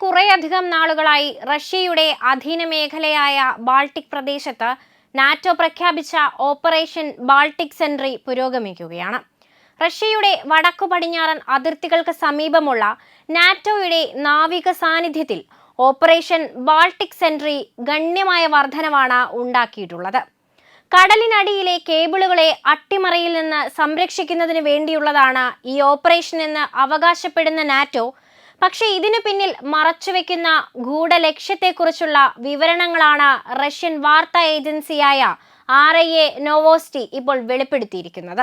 കുറേയധികം നാളുകളായി റഷ്യയുടെ അധീന മേഖലയായ ബാൾട്ടിക് പ്രദേശത്ത് നാറ്റോ പ്രഖ്യാപിച്ച ഓപ്പറേഷൻ ബാൾട്ടിക് സെൻട്രി പുരോഗമിക്കുകയാണ്. റഷ്യയുടെ വടക്കു പടിഞ്ഞാറൻ അതിർത്തികൾക്ക് സമീപമുള്ള നാറ്റോയുടെ നാവിക സാന്നിധ്യത്തിൽ ഓപ്പറേഷൻ ബാൾട്ടിക് സെൻട്രി ഗണ്യമായ വർധനവാണ് ഉണ്ടാക്കിയിട്ടുള്ളത്. കടലിനടിയിലെ കേബിളുകളെ അട്ടിമറിയിൽ നിന്ന് സംരക്ഷിക്കുന്നതിന് വേണ്ടിയുള്ളതാണ് ഈ ഓപ്പറേഷൻ എന്ന് അവകാശപ്പെടുന്ന നാറ്റോ പക്ഷേ ഇതിനു പിന്നിൽ മറച്ചുവെക്കുന്ന ഗൂഢലക്ഷ്യത്തെക്കുറിച്ചുള്ള വിവരണങ്ങളാണ് റഷ്യൻ വാർത്താ ഏജൻസിയായ ആർ ഐ എ നോവോസ്റ്റി ഇപ്പോൾ വെളിപ്പെടുത്തിയിരിക്കുന്നത്.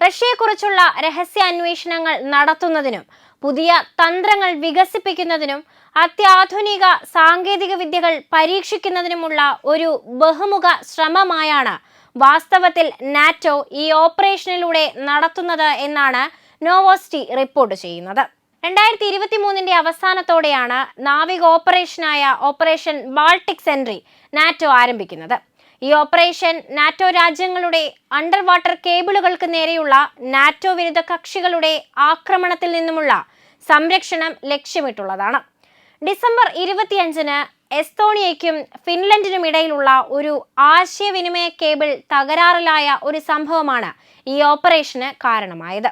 റഷ്യയെക്കുറിച്ചുള്ള രഹസ്യ അന്വേഷണങ്ങൾ നടത്തുന്നതിനും പുതിയ തന്ത്രങ്ങൾ വികസിപ്പിക്കുന്നതിനും അത്യാധുനിക സാങ്കേതിക വിദ്യകൾ പരീക്ഷിക്കുന്നതിനുമുള്ള ഒരു ബഹുമുഖ ശ്രമമായാണ് വാസ്തവത്തിൽ നാറ്റോ ഈ ഓപ്പറേഷനിലൂടെ നടത്തുന്നത് എന്നാണ് നോവോസ്റ്റി റിപ്പോർട്ട് ചെയ്യുന്നത്. രണ്ടായിരത്തി ഇരുപത്തി മൂന്നിന്റെ അവസാനത്തോടെയാണ് നാവിക ഓപ്പറേഷനായ ഓപ്പറേഷൻ ബാൾട്ടിക് സെൻട്രി നാറ്റോ ആരംഭിക്കുന്നത്. ഈ ഓപ്പറേഷൻ നാറ്റോ രാജ്യങ്ങളുടെ അണ്ടർ വാട്ടർ കേബിളുകൾക്ക് നേരെയുള്ള നാറ്റോ വിരുദ്ധ കക്ഷികളുടെ ആക്രമണത്തിൽ നിന്നുമുള്ള സംരക്ഷണം ലക്ഷ്യമിട്ടുള്ളതാണ്. ഡിസംബർ ഇരുപത്തിയഞ്ചിന് എസ്തോണിയയ്ക്കും ഫിൻലൻഡിനും ഇടയിലുള്ള ഒരു ആശയവിനിമയ കേബിൾ തകരാറിലായ ഒരു സംഭവമാണ് ഈ ഓപ്പറേഷന് കാരണമായത്.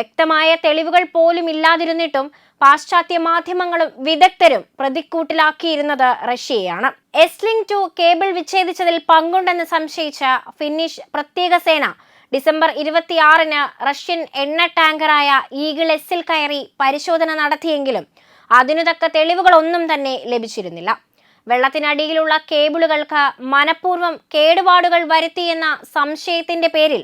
വ്യക്തമായ തെളിവുകൾ പോലും ഇല്ലാതിരുന്നിട്ടും പാശ്ചാത്യ മാധ്യമങ്ങളും വിദഗ്ധരും പ്രതിക്കൂട്ടിലാക്കിയിരുന്നത് റഷ്യയാണ് എസ്ലിംഗ് ടു കേബിൾ വിച്ഛേദിച്ചതിൽ പങ്കുണ്ടെന്ന് സംശയിച്ച ഫിന്നിഷ് പ്രത്യേക സേന ഡിസംബർ ഇരുപത്തിയാറിന് റഷ്യൻ എണ്ണ ടാങ്കറായ ഈഗിൾ എസിൽ കയറി പരിശോധന നടത്തിയെങ്കിലും അതിനു തക്ക തെളിവുകളൊന്നും തന്നെ ലഭിച്ചിരുന്നില്ല. വെള്ളത്തിനടിയിലുള്ള കേബിളുകൾക്ക് മനഃപൂർവം കേടുപാടുകൾ വരുത്തിയെന്ന സംശയത്തിന്റെ പേരിൽ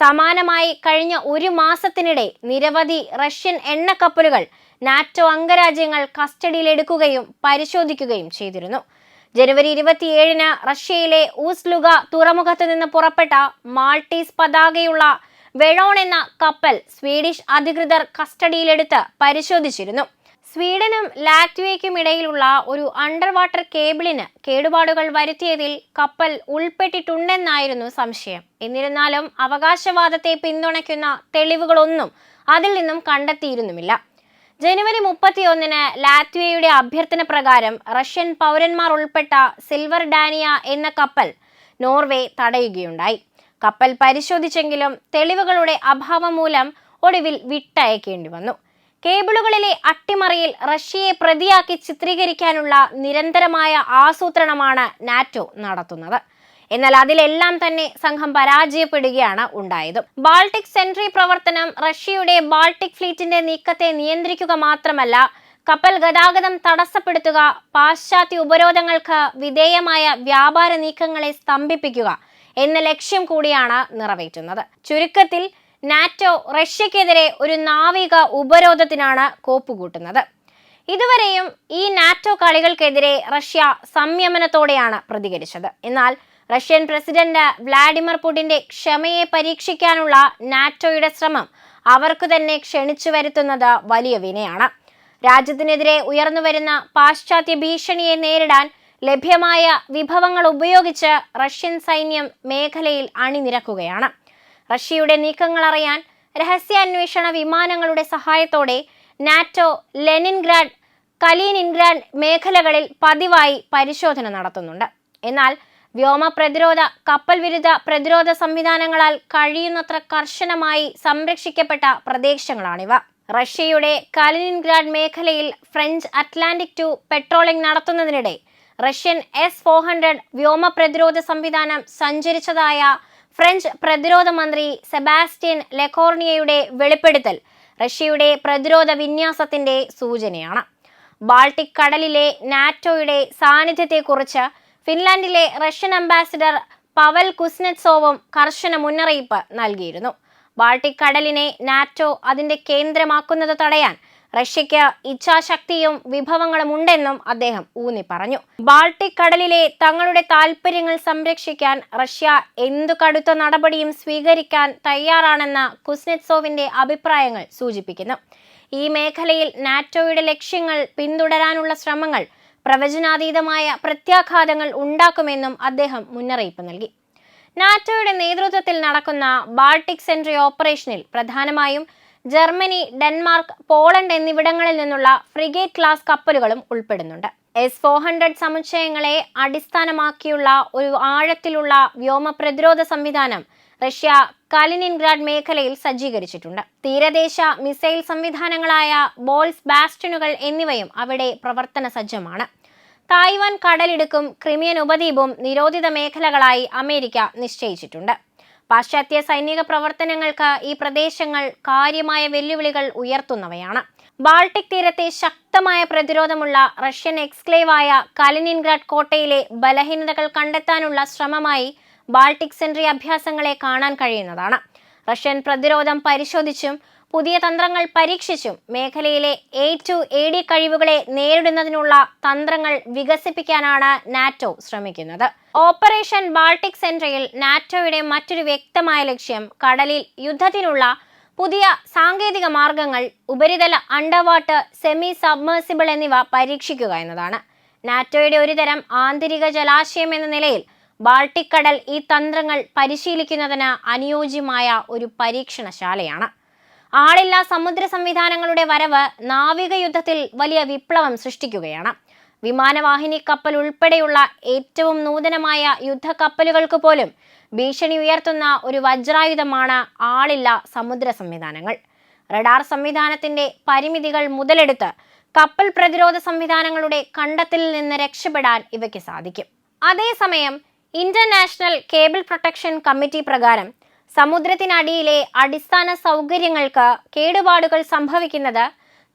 സമാനമായി കഴിഞ്ഞ ഒരു മാസത്തിനിടെ നിരവധി റഷ്യൻ എണ്ണക്കപ്പലുകൾ നാറ്റോ അംഗരാജ്യങ്ങൾ കസ്റ്റഡിയിലെടുക്കുകയും പരിശോധിക്കുകയും ചെയ്തിരുന്നു. ജനുവരി ഇരുപത്തിയേഴിന് റഷ്യയിലെ ഊസ്ലുഗ തുറമുഖത്ത് നിന്ന് പുറപ്പെട്ട മാൾട്ടീസ് പതാകയുള്ള വെളോൺ എന്ന കപ്പൽ സ്വീഡിഷ് അധികൃതർ കസ്റ്റഡിയിലെടുത്ത് പരിശോധിച്ചിരുന്നു. സ്വീഡനും ലാറ്റ്വിയയ്ക്കും ഇടയിലുള്ള ഒരു അണ്ടർ വാട്ടർ കേബിളിന് കേടുപാടുകൾ വരുത്തിയതിൽ കപ്പൽ ഉൾപ്പെട്ടിട്ടുണ്ടെന്നായിരുന്നു സംശയം. എന്നിരുന്നാലും അവകാശവാദത്തെ പിന്തുണയ്ക്കുന്ന തെളിവുകളൊന്നും അതിൽ നിന്നും കണ്ടെത്തിയിരുന്നുമില്ല. ജനുവരി മുപ്പത്തിയൊന്നിന് ലാത്വിയയുടെ അഭ്യർത്ഥന പ്രകാരം റഷ്യൻ പൗരന്മാർ ഉൾപ്പെട്ട സിൽവർ ഡാനിയ എന്ന കപ്പൽ നോർവേ തടയുകയുണ്ടായി. കപ്പൽ പരിശോധിച്ചെങ്കിലും തെളിവുകളുടെ അഭാവം മൂലം ഒടുവിൽ വിട്ടയക്കേണ്ടി വന്നു. കേബിളുകളിലെ അട്ടിമറിയിൽ റഷ്യയെ പ്രതിയാക്കി ചിത്രീകരിക്കാനുള്ള നിരന്തരമായ ആസൂത്രണമാണ് നാറ്റോ നടത്തുന്നത്. എന്നാൽ അതിലെല്ലാം തന്നെ സംഘം പരാജയപ്പെടുകയാണ് ഉണ്ടായത്. ബാൾട്ടിക് സെൻട്രി പ്രവർത്തനം റഷ്യയുടെ ബാൾട്ടിക് ഫ്ലീറ്റിന്റെ നീക്കത്തെ നിയന്ത്രിക്കുക മാത്രമല്ല കപ്പൽ ഗതാഗതം തടസ്സപ്പെടുത്തുക പാശ്ചാത്യ ഉപരോധങ്ങൾക്ക് വിധേയമായ വ്യാപാര നീക്കങ്ങളെ സ്തംഭിപ്പിക്കുക എന്ന ലക്ഷ്യം കൂടിയാണ് നിറവേറ്റുന്നത്. ചുരുക്കത്തിൽ നാറ്റോ റഷ്യക്കെതിരെ ഒരു നാവിക ഉപരോധത്തിനാണ് കോപ്പുകൂട്ടുന്നത്. ഇതുവരെയും ഈ നാറ്റോ കളികൾക്കെതിരെ റഷ്യ സംയമനത്തോടെയാണ് പ്രതികരിച്ചത്. എന്നാൽ റഷ്യൻ പ്രസിഡന്റ് വ്ളാഡിമിർ പുടിന്റെ ക്ഷമയെ പരീക്ഷിക്കാനുള്ള നാറ്റോയുടെ ശ്രമം അവർക്ക് തന്നെ ക്ഷണിച്ചു വരുത്തുന്നത് വലിയ വിനയാണ്. രാജ്യത്തിനെതിരെ ഉയർന്നുവരുന്ന പാശ്ചാത്യ ഭീഷണിയെ നേരിടാൻ ലഭ്യമായ വിഭവങ്ങൾ ഉപയോഗിച്ച് റഷ്യൻ സൈന്യം മേഖലയിൽ അണിനിരക്കുകയാണ്. റഷ്യയുടെ നീക്കങ്ങൾ അറിയാൻ രഹസ്യാന്വേഷണ വിമാനങ്ങളുടെ സഹായത്തോടെ നാറ്റോ ലെനിൻഗ്രാഡ് കലീനിൻഗ്രാഡ് മേഖലകളിൽ പതിവായി പരിശോധന നടത്തുന്നുണ്ട്. എന്നാൽ വ്യോമ പ്രതിരോധ കപ്പൽ വിരുദ്ധ പ്രതിരോധ സംവിധാനങ്ങളാൽ കഴിയുന്നത്ര കർശനമായി സംരക്ഷിക്കപ്പെട്ട പ്രദേശങ്ങളാണിവ. റഷ്യയുടെ കലിനിൻഗ്രാഡ് മേഖലയിൽ ഫ്രഞ്ച് അറ്റ്ലാന്റിക് ടു പെട്രോളിംഗ് നടത്തുന്നതിനിടെ റഷ്യൻ എസ് ഫോർ ഹൺഡ്രഡ് വ്യോമ പ്രതിരോധ സംവിധാനം സഞ്ചരിച്ചതായ ഫ്രഞ്ച് പ്രതിരോധ മന്ത്രി സെബാസ്റ്റ്യൻ ലെക്കോർണിയയുടെ വെളിപ്പെടുത്തൽ റഷ്യയുടെ പ്രതിരോധ വിന്യാസത്തിന്റെ സൂചനയാണ്. ബാൾട്ടിക് കടലിലെ നാറ്റോയുടെ സാന്നിധ്യത്തെക്കുറിച്ച് ഫിൻലാൻഡിലെ റഷ്യൻ അംബാസിഡർ പവൽ കുസ്നെറ്റ്സോവും കർശന മുന്നറിയിപ്പ് നൽകിയിരുന്നു. ബാൾട്ടിക് കടലിനെ നാറ്റോ അതിന്റെ കേന്ദ്രമാക്കുന്നത് തടയാൻ റഷ്യയ്ക്ക് ഇച്ഛാശക്തിയും വിഭവങ്ങളും ഉണ്ടെന്നും അദ്ദേഹം ഊന്നി പറഞ്ഞു ബാൾട്ടിക് കടലിലെ തങ്ങളുടെ താൽപ്പര്യങ്ങൾ സംരക്ഷിക്കാൻ റഷ്യ എന്തു കടുത്ത നടപടിയും സ്വീകരിക്കാൻ തയ്യാറാണെന്ന കുസ്നെറ്റ്സോവിന്റെ അഭിപ്രായങ്ങൾ സൂചിപ്പിക്കുന്നു. ഈ മേഖലയിൽ നാറ്റോയുടെ ലക്ഷ്യങ്ങൾ പിന്തുടരാനുള്ള ശ്രമങ്ങൾ പ്രവചനാതീതമായ പ്രത്യാഘാതങ്ങൾ ഉണ്ടാക്കുമെന്നും അദ്ദേഹം മുന്നറിയിപ്പ് നൽകി. നാറ്റോയുടെ നേതൃത്വത്തിൽ നടക്കുന്ന ബാൾട്ടിക് സെൻട്രി ഓപ്പറേഷനിൽ പ്രധാനമായും ജർമ്മനി ഡെൻമാർക്ക് പോളണ്ട് എന്നിവിടങ്ങളിൽ നിന്നുള്ള ഫ്രിഗേറ്റ് ക്ലാസ് കപ്പലുകളും ഉൾപ്പെടുന്നുണ്ട്. എസ് ഫോർ ഹൺഡ്രഡ് സമുച്ചയങ്ങളെ അടിസ്ഥാനമാക്കിയുള്ള ഒരു ആഴത്തിലുള്ള വ്യോമ പ്രതിരോധ സംവിധാനം റഷ്യ കാലിനിൻഗ്രാഡ് മേഖലയിൽ സജ്ജീകരിച്ചിട്ടുണ്ട്. തീരദേശ മിസൈൽ സംവിധാനങ്ങളായ ബോൾസ് ബാസ്റ്റനുകൾ എന്നിവയും അവിടെ പ്രവർത്തന സജ്ജമാണ്. തായ്വാൻ കടലിടുക്കും ക്രിമിയൻ ഉപദ്വീപും നിരോധിത മേഖലകളായി അമേരിക്ക നിശ്ചയിച്ചിട്ടുണ്ട്. പാശ്ചാത്യ സൈനിക പ്രവർത്തനങ്ങൾക്ക് ഈ പ്രദേശങ്ങൾ കാര്യമായ വെല്ലുവിളികൾ ഉയർത്തുന്നവയാണ്. ബാൾട്ടിക് തീരത്തെ ശക്തമായ പ്രതിരോധമുള്ള റഷ്യൻ എക്സ്ക്ലേവായ കലിനിൻഗ്രാഡ് കോട്ടയിലെ ബലഹീനതകൾ കണ്ടെത്താനുള്ള ശ്രമമായി ബാൾട്ടിക് സെൻട്രി അഭ്യാസങ്ങളെ കാണാൻ കഴിയുന്നതാണ്. റഷ്യൻ പ്രതിരോധം പരിശോധിച്ചും പുതിയ തന്ത്രങ്ങൾ പരീക്ഷിച്ചും മേഖലയിലെ എ ടു എ ഡി കഴിവുകളെ നേരിടുന്നതിനുള്ള തന്ത്രങ്ങൾ വികസിപ്പിക്കാനാണ് നാറ്റോ ശ്രമിക്കുന്നത്. ഓപ്പറേഷൻ ബാൾട്ടിക് സെൻട്രയിൽ നാറ്റോയുടെ മറ്റൊരു വ്യക്തമായ ലക്ഷ്യം കടലിൽ യുദ്ധത്തിനുള്ള പുതിയ സാങ്കേതിക മാർഗങ്ങൾ ഉപരിതല അണ്ടർവാട്ടർ സെമി സബ്മേഴ്സിബിൾ എന്നിവ പരീക്ഷിക്കുക എന്നതാണ്. നാറ്റോയുടെ ഒരുതരം ആന്തരിക ജലാശയം എന്ന നിലയിൽ ബാൾട്ടിക് കടൽ ഈ തന്ത്രങ്ങൾ പരിശീലിക്കുന്നതിന് അനുയോജ്യമായ ഒരു പരീക്ഷണശാലയാണ്. ആളില്ലാ സമുദ്ര സംവിധാനങ്ങളുടെ വരവ് നാവിക യുദ്ധത്തിൽ വലിയ വിപ്ലവം സൃഷ്ടിക്കുകയാണ്. വിമാനവാഹിനി കപ്പൽ ഉൾപ്പെടെയുള്ള ഏറ്റവും നൂതനമായ യുദ്ധക്കപ്പലുകൾക്ക് പോലും ഭീഷണി ഉയർത്തുന്ന ഒരു വജ്രായുധമാണ് ആളില്ല സമുദ്ര സംവിധാനങ്ങൾ. റഡാർ സംവിധാനത്തിന്റെ പരിമിതികൾ മുതലെടുത്ത് കപ്പൽ പ്രതിരോധ സംവിധാനങ്ങളുടെ കണ്ടത്തിൽ നിന്ന് രക്ഷപ്പെടാൻ ഇവയ്ക്ക് സാധിക്കും. അതേസമയം ഇന്റർനാഷണൽ കേബിൾ പ്രൊട്ടക്ഷൻ കമ്മിറ്റി പ്രകാരം സമുദ്രത്തിനടിയിലെ അടിസ്ഥാന സൗകര്യങ്ങൾക്ക് കേടുപാടുകൾ സംഭവിക്കുന്നത്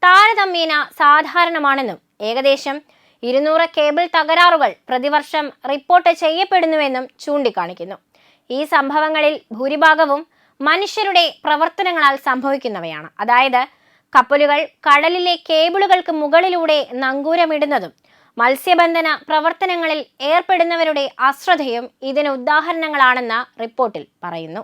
താരതമ്യേന സാധാരണമാണെന്നും ഏകദേശം ഇരുന്നൂറ് കേബിൾ തകരാറുകൾ പ്രതിവർഷം റിപ്പോർട്ട് ചെയ്യപ്പെടുന്നുവെന്നും ചൂണ്ടിക്കാണിക്കുന്നു. ഈ സംഭവങ്ങളിൽ ഭൂരിഭാഗവും മനുഷ്യരുടെ പ്രവർത്തനങ്ങളാൽ സംഭവിക്കുന്നവയാണ്. അതായത് കപ്പലുകൾ കടലിലെ കേബിളുകൾക്ക് മുകളിലൂടെ നങ്കൂരമിടുന്നതും മത്സ്യബന്ധന പ്രവർത്തനങ്ങളിൽ ഏർപ്പെടുന്നവരുടെ അശ്രദ്ധയും ഇതിന് ഉദാഹരണങ്ങളാണെന്ന് റിപ്പോർട്ടിൽ പറയുന്നു.